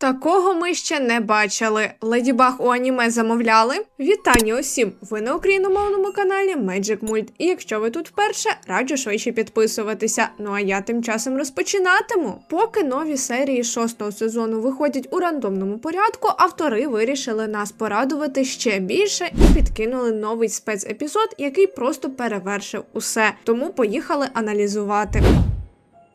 Такого ми ще не бачили. Леді Баг у аніме замовляли. Вітання усім! Ви на україномовному каналі Magic Mult. І якщо ви тут вперше, раджу швидше підписуватися. Ну а я тим часом розпочинатиму. Поки нові серії шостого сезону виходять у рандомному порядку, автори вирішили нас порадувати ще більше і підкинули новий спецепізод, який просто перевершив усе. Тому поїхали аналізувати.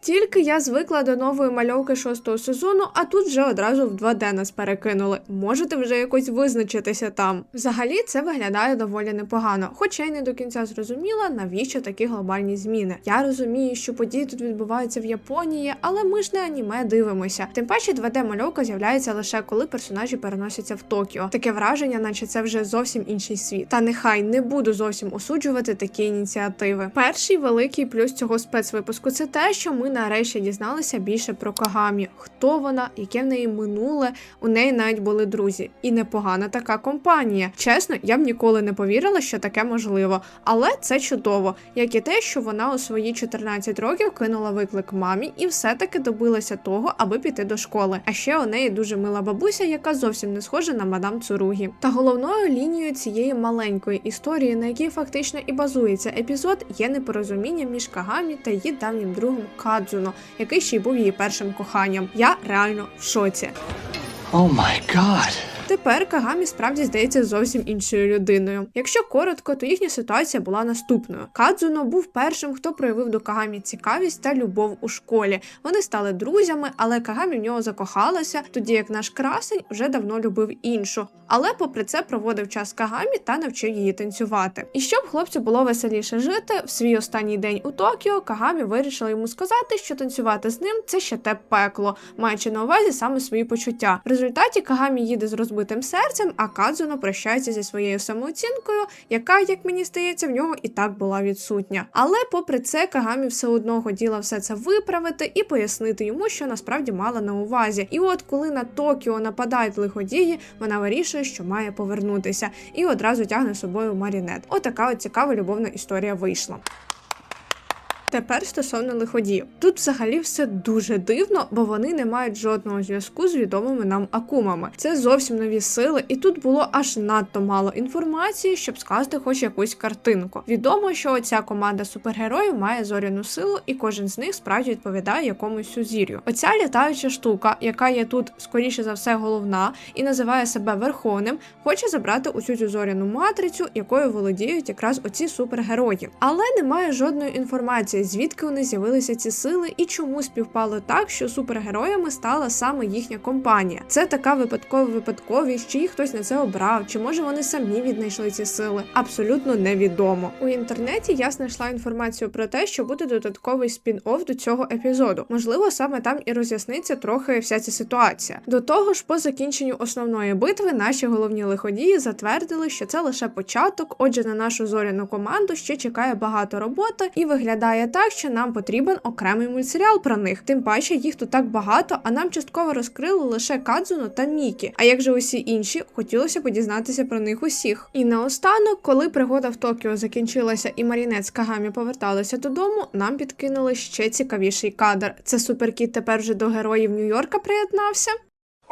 Тільки я звикла до нової мальовки шостого сезону, а тут вже одразу в 2D нас перекинули. Можете вже якось визначитися там. Взагалі це виглядає доволі непогано, хоча й не до кінця зрозуміла, навіщо такі глобальні зміни. Я розумію, що події тут відбуваються в Японії, але ми ж не аніме дивимося. Тим паче 2D мальовка з'являється лише коли персонажі переносяться в Токіо. Таке враження, наче це вже зовсім інший світ. Та нехай не буду зовсім осуджувати такі ініціативи. Перший великий плюс цього спецвипуску це те, що ми нарешті дізналися більше про Кагамі, хто вона, яке в неї минуле. У неї навіть були друзі, і непогана така компанія. Чесно, я б ніколи не повірила, що таке можливо, але це чудово, як і те, що вона у свої 14 років кинула виклик мамі і все-таки добилася того, аби піти до школи. А ще у неї дуже мила бабуся, яка зовсім не схожа на мадам Цуругі. Та головною лінією цієї маленької історії, на якій фактично і базується епізод, є непорозуміння між Кагамі та її давнім другом Кадзуно, який ще й був її першим коханням. Я реально в шоці. О май god. Тепер Кагамі справді здається зовсім іншою людиною. Якщо коротко, то їхня ситуація була наступною. Кадзуно був першим, хто проявив до Кагамі цікавість та любов у школі. Вони стали друзями, але Кагамі в нього закохалася, тоді як наш красень вже давно любив іншу. Але попри це проводив час Кагамі та навчив її танцювати. І щоб хлопцю було веселіше жити, в свій останній день у Токіо Кагамі вирішила йому сказати, що танцювати з ним це ще те пекло, маючи на увазі саме свої почуття. В результаті Кагамі їде з розбитим серцем, а Кадзуно прощається зі своєю самооцінкою, яка, як мені здається, в нього і так була відсутня. Але попри це, Кагамі все одно хотіла все це виправити і пояснити йому, що насправді мала на увазі. І от коли на Токіо нападають лиходії, вона вирішує, що має повернутися, і одразу тягне з собою марінет. Отака от цікава любовна історія вийшла. Тепер стосовно лиходіїв. Тут взагалі все дуже дивно, бо вони не мають жодного зв'язку з відомими нам акумами. Це зовсім нові сили, і тут було аж надто мало інформації, щоб скласти хоч якусь картинку. Відомо, що оця команда супергероїв має зоряну силу, і кожен з них справді відповідає якомусь сузір'ю. Оця літаюча штука, яка є тут скоріше за все головна, і називає себе верховним, хоче забрати усю цю зоряну матрицю, якою володіють якраз оці супергерої. Але немає жодної інформації, звідки вони з'явилися ці сили і чому співпало так, що супергероями стала саме їхня компанія. Це така випадкова випадковість, чи їх хтось на це обрав, чи може вони самі віднайшли ці сили. Абсолютно невідомо. У інтернеті я знайшла інформацію про те, що буде додатковий спін-офф до цього епізоду. Можливо, саме там і роз'ясниться трохи вся ця ситуація. До того ж, по закінченню основної битви наші головні лиходії затвердили, що це лише початок. Отже, на нашу зоряну команду ще чекає багато роботи, і виглядає так, що нам потрібен окремий мультсеріал про них. Тим паче їх тут так багато, а нам частково розкрили лише Кадзуно та Мікі. А як же усі інші, хотілося б дізнатися про них усіх. І наостанок, коли пригода в Токіо закінчилася і Марінет з Кагамі поверталися додому, нам підкинули ще цікавіший кадр. Це суперкіт тепер вже до героїв Нью-Йорка приєднався.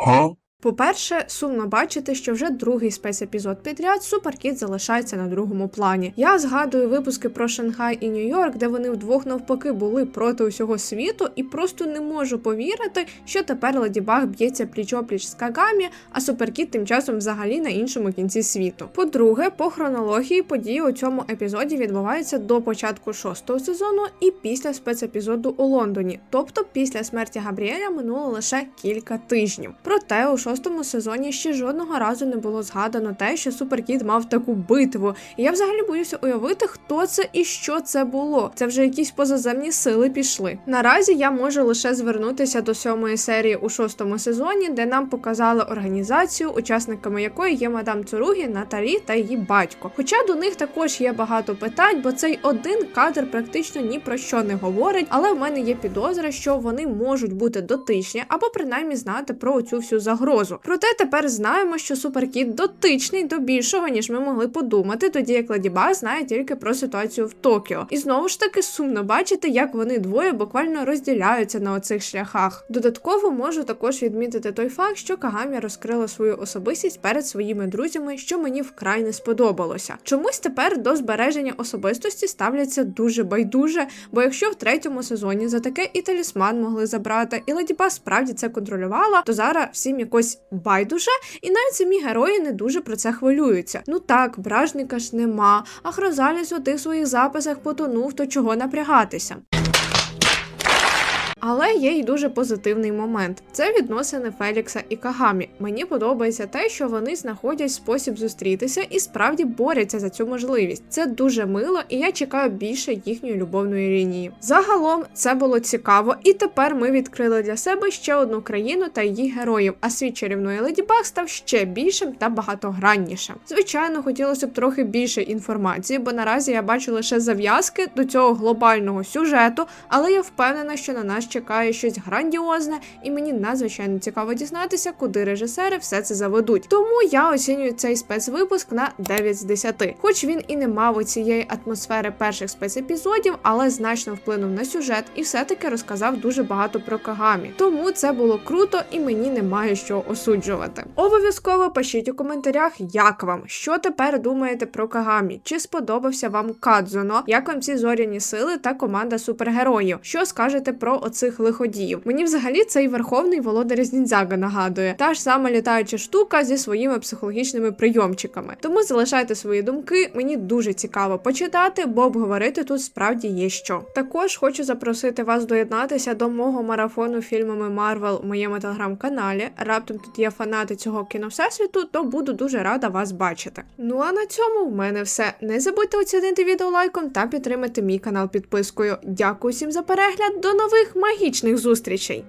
Huh? По-перше, сумно бачити, що вже другий спецепізод підряд Суперкіт залишається на другому плані. Я згадую випуски про Шанхай і Нью-Йорк, де вони вдвох навпаки були проти усього світу, і просто не можу повірити, що тепер Леді Баг б'ється пліч-опліч з Кагамі, а Суперкіт тим часом взагалі на іншому кінці світу. По-друге, по хронології події у цьому епізоді відбуваються до початку шостого сезону і після спецепізоду у Лондоні, тобто після смерті Габріеля минуло лише кілька тижнів. Проте у шостому сезоні ще жодного разу не було згадано те, що Суперкіт мав таку битву. І я взагалі боюся уявити, хто це і що це було. Це вже якісь позаземні сили пішли. Наразі я можу лише звернутися до сьомої серії у шостому сезоні, де нам показали організацію, учасниками якої є мадам Цуругі, Наталі та її батько. Хоча до них також є багато питань, бо цей один кадр практично ні про що не говорить, але в мене є підозра, що вони можуть бути дотичні або принаймні знати про цю всю загрозу. Грозу. Проте тепер знаємо, що суперкіт дотичний до більшого, ніж ми могли подумати, тоді як Леді Баг знає тільки про ситуацію в Токіо. І знову ж таки сумно бачити, як вони двоє буквально розділяються на оцих шляхах. Додатково можу також відмітити той факт, що Кагамі розкрила свою особистість перед своїми друзями, що мені вкрай не сподобалося. Чомусь тепер до збереження особистості ставляться дуже байдуже, бо якщо в третьому сезоні за таке і талісман могли забрати, і Леді Баг справді це контролювала, то зараз всім якось байдуже, і навіть самі герої не дуже про це хвилюються. Ну так, бражника ж нема, а Хрозаліс у тих своїх записах потонув, то чого напрягатися. Але є й дуже позитивний момент. Це відносини Фелікса і Кагамі. Мені подобається те, що вони знаходять спосіб зустрітися і справді борються за цю можливість. Це дуже мило, і я чекаю більше їхньої любовної лінії. Загалом це було цікаво, і тепер ми відкрили для себе ще одну країну та її героїв. А світ чарівної Леді Баг став ще більшим та багатограннішим. Звичайно, хотілося б трохи більше інформації, бо наразі я бачу лише зав'язки до цього глобального сюжету, але я впевнена, що на нас чекає щось грандіозне, і мені надзвичайно цікаво дізнатися, куди режисери все це заведуть. Тому я оцінюю цей спецвипуск на 9 з 10. Хоч він і не мав у цієї атмосфери перших спецепізодів, але значно вплинув на сюжет і все-таки розказав дуже багато про Кагамі. Тому це було круто і мені немає що осуджувати. Обов'язково пишіть у коментарях, як вам, що тепер думаєте про Кагамі, чи сподобався вам Кадзуно, як вам ці зоряні сили та команда супергероїв. Що скажете про оцих лиходіїв? Мені взагалі цей верховний володар ніндзяга нагадує. Та ж сама літаюча штука зі своїми психологічними прийомчиками. Тому залишайте свої думки. Мені дуже цікаво почитати, бо обговорити тут справді є що. Також хочу запросити вас доєднатися до мого марафону фільмами Марвел у моєму телеграм-каналі. Раптом тут є фанати цього кіновсесвіту, то буду дуже рада вас бачити. Ну а на цьому в мене все. Не забудьте оцінити відео лайком та підтримати мій канал підпискою. Дякую всім за перегляд. До нових магічних зустрічей!